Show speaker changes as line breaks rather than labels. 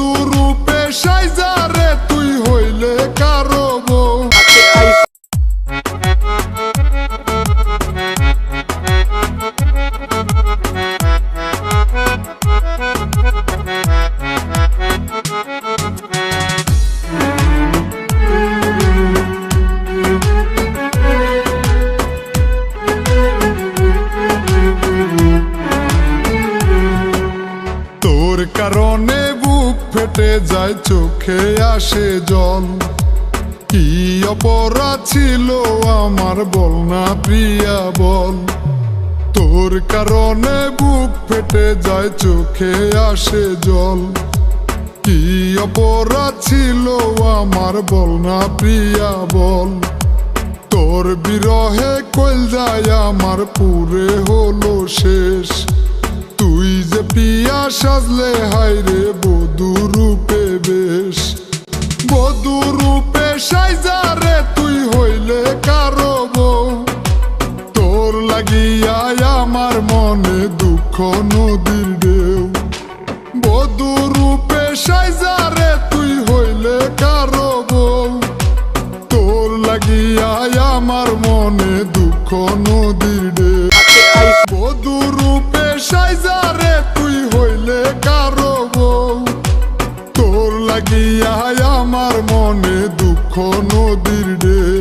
বধু রূপে সাইজারে তুই হইলে কারও বউ। তোর কারণে বুক ফেটে যায় চোখে আসে জল। কি অপরাধ ছিল আমার বল না প্রিয়া বল। তোর কারণে বুক ফেটে যায় চোখে আসে জল। কি অপরাধ ছিল আমার বল না প্রিয়া বল। তোর বিরহে কইল যায় আমার পুরে হলো শেষ। তুই যে পিয়া সাজলে হাইরে বধু রূপে বেশ। বধু রূপে সাইজা রে, তুই হইলে কারও বউ। তোর লাগিয়া আমার মনে দুঃখ নদীর ঢেউ। বধু রূপে সাইজা রে, তুই হইলে কারও বউ। তোর লাগিয়া আমার মনে দুঃখ নদীর ঢেউ। বধু রূপে সাইজা দিয়া আমার মনে দুঃখ নদীর ডে